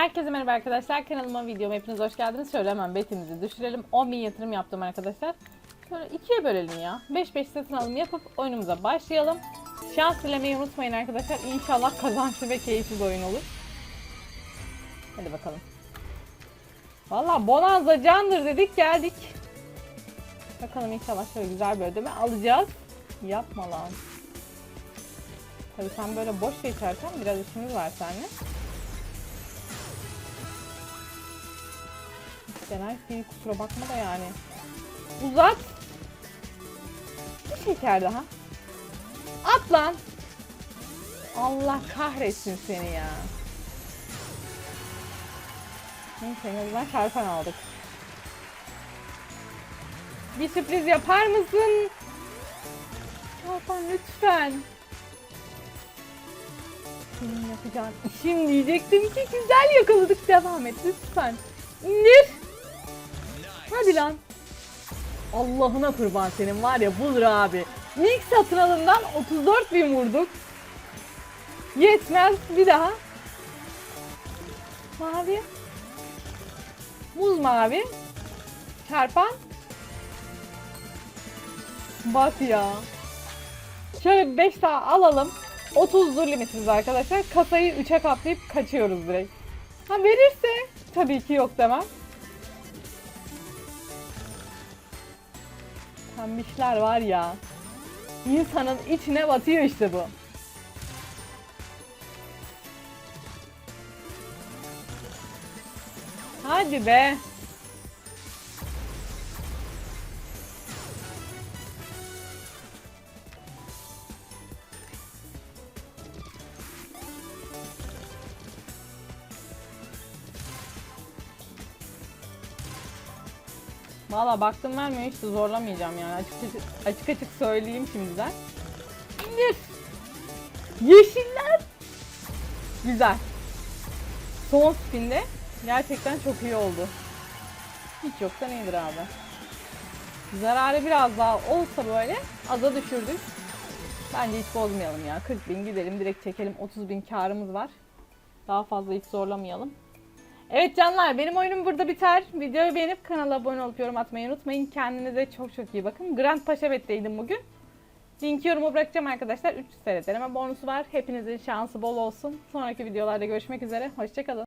Herkese merhaba arkadaşlar. Kanalıma videoma hepiniz hoş geldiniz. Şöyle hemen betimizi düşürelim. 10.000 yatırım yaptım arkadaşlar. Şöyle ikiye bölelim ya. 5-5 satın alım yapıp oyunumuza başlayalım. Şans dilemeyi unutmayın arkadaşlar. İnşallah kazançlı ve keyifli bir oyun olur. Hadi bakalım. Valla bonanza candır dedik geldik. Bakalım inşallah şöyle güzel bir ödeme alacağız. Yapma lan. Tabii sen böyle boş geçerken biraz işimiz var seninle. Genel değil kusura bakma da yani. Uzat. Bir şeker daha. At lan. Allah kahretsin seni ya. Neyse en azından şarpan aldık. Bir sürpriz yapar mısın? Şarpan lütfen. Senin yapacağın işim diyecektim ki güzel yakaladık. Devam et lütfen. İndir. Hadi lan. Allah'ına kurban senin var ya bulur abi. İlk satın alımdan 34 bin vurduk. Yetmez bir daha. Mavi. Muz mavi. Çarpan. Bak ya. Şöyle 5 daha alalım. 30'dur limitimiz arkadaşlar. Kasayı 3'e katlayıp kaçıyoruz direkt. Ha verirse tabii ki yok demem. Pembişler var ya. İnsanın içine batıyor işte bu. Hadi be. Valla baktım vermiyor hiç de zorlamayacağım yani açık açık, açık, açık söyleyeyim şimdiden. İndir. Yeşiller. Güzel. Son spinde gerçekten çok iyi oldu. Hiç yoktan iyidir abi. Zararı biraz daha olsa böyle aza düşürdük. Bence hiç bozmayalım ya. 40 bin gidelim direkt çekelim 30 bin karımız var. Daha fazla hiç zorlamayalım. Evet canlar benim oyunum burada biter. Videoyu beğenip kanala abone olup yorum atmayı unutmayın. Kendinize çok çok iyi bakın. Grand Paşabet'teydim bugün. Linki yoruma bırakacağım arkadaşlar. 300 TL deneme bonusu var. Hepinizin şansı bol olsun. Sonraki videolarda görüşmek üzere. Hoşçakalın.